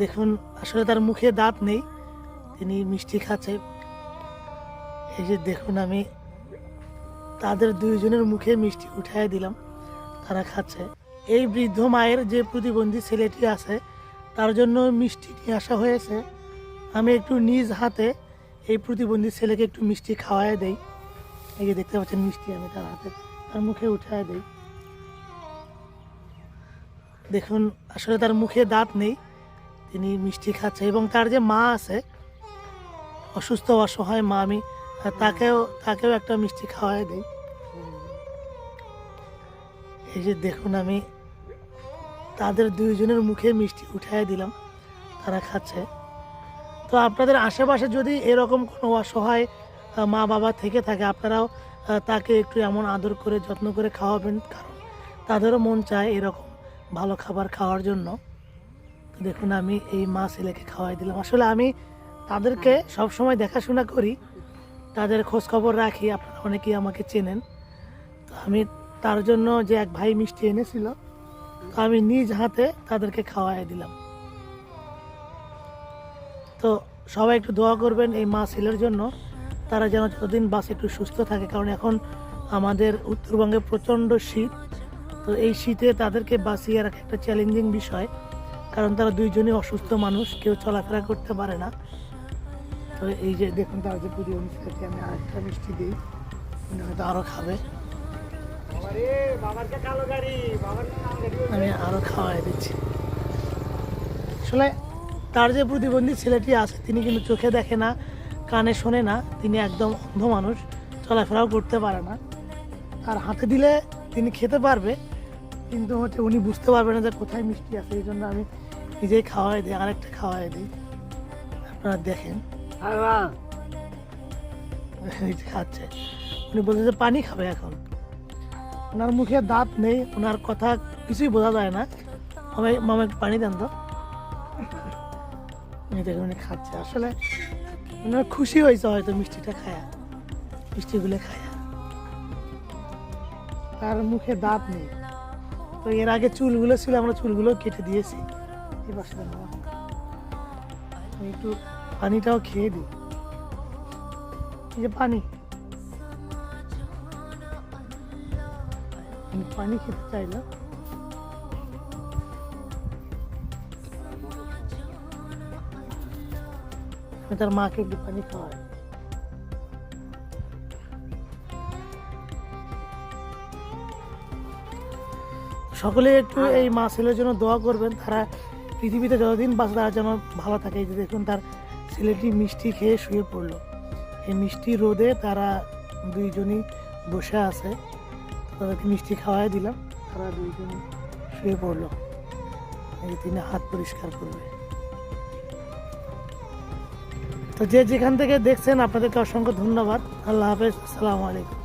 দেখুন, আসলে তার মুখে দাঁত নেই। তিনি মিষ্টি খাচ্ছে। এই যে দেখুন, আমি তাদের দুইজনের মুখে মিষ্টি উঠাই দিলাম। তারা খাচ্ছে। এই বৃদ্ধ মায়ের যে প্রতিবন্ধী ছেলেটি আছে, তার জন্য মিষ্টি নিয়ে আসা হয়েছে। আমি একটু নিজ হাতে এই প্রতিবন্ধী ছেলেকে একটু মিষ্টি খাওয়াই দেই। এই যে দেখতে পাচ্ছেন, মিষ্টি আমি তার হাতে, তার মুখে উঠাই দেই। দেখুন, আসলে তার মুখে দাঁত নেই। তিনি মিষ্টি খাচ্ছে এবং তার যে মা আছে, অসুস্থ অসহায় মা, আমি তাকেও তাকেও একটা মিষ্টি খাওয়াই দিই। এই যে দেখুন আমি তাদের দুইজনের মুখে মিষ্টি উঠাই দিলাম, তারা খাচ্ছে। তো আপনাদের আশেপাশে যদি এরকম কোনো অসহায় মা বাবা থেকে থাকে, আপনারাও তাকে একটু এমন আদর করে, যত্ন করে খাওয়াবেন, কারণ তাদেরও মন চায় এরকম ভালো খাবার খাওয়ার জন্য। দেখুন আমি এই মা ছেলেকে খাওয়াই দিলাম। আসলে আমি তাদেরকে সব সময় দেখাশোনা করি। তাদের খোঁজ খবর রাখি আপনারা অনেকেই আমাকে চেনেন। তো আমি তার জন্য যে এক ভাই মিষ্টি এনেছিল তো আমি নিজ হাতে তাদেরকে খাওয়াই দিলাম। তো সবাই একটু দোয়া করবেন এই মা ছেলের জন্য তারা যেন যতদিন বাসে একটু সুস্থ থাকে। কারণ এখন আমাদের উত্তরবঙ্গে প্রচণ্ড শীত। তো এই শীতে তাদেরকে বাঁচিয়ে রাখা একটা চ্যালেঞ্জিং বিষয়। কারণ তারা দুইজনই অসুস্থ মানুষ, কেউ চলাফেরা করতে পারে না। তো এই যে দেখুন তার যে পুরী অনুষ্ঠানকে আমি আরেকটা মিষ্টি দিই, উনি হয়তো আরও খাবে। আমি আরও খাওয়াই দিচ্ছি। আসলে তার যে প্রতিবন্ধী ছেলেটি আছে, তিনি কিন্তু চোখে দেখে না, কানে শোনে না, তিনি একদম অন্ধ মানুষ, চলাফেরাও করতে পারে না। আর হাতে দিলে তিনি খেতে পারবে, কিন্তু হচ্ছে উনি বুঝতে পারবে না যে কোথায় মিষ্টি আছে, এই জন্য আমি নিজেই খাওয়াই দিই, আরেকটা খাওয়াই দিই। আপনারা দেখেন। খাচ্ছে। উনি বলছে যে পানি খাবে এখন। ওনার মুখে দাঁত নেই, ওনার কথা কিছুই বোঝা যায় না। মামা মামা একটু পানি দেন তো। দেখুন উনি খাচ্ছে। আসলে ওনার খুশি হয়েছে হয়তো মিষ্টিটা খায়া। মিষ্টিগুলো খায়া। তার মুখে দাঁত নেই। তো এর আগে চুলগুলো ছিল, আমরা চুলগুলো কেটে দিয়েছি। দেন বাবা। আমি একটু পানিটাও খেয়ে দিই এই যে পানি। আমি পানি খেতে চাইলাম। তার মাকে একটু পানি খাওয়াই। সকলে একটু এই মা ছেলের জন্য দোয়া করবেন তারা পৃথিবীতে যতদিন বাঁচে তারা যেন ভালো থাকে। যে দেখুন তার ছেলেটি মিষ্টি খেয়ে শুয়ে পড়ল। এই মিষ্টি রোদে তারা দুইজনই বসে আছে। তাদেরকে মিষ্টি খাওয়াই দিলাম। তারা দুইজনই শুয়ে পড়ল। এই তিনি হাত পরিষ্কার করবে। তো যে যেখান থেকে দেখছেন, আপনাদেরকে অসংখ্য ধন্যবাদ। আল্লাহ হাফেজ। আসসালামু আলাইকুম।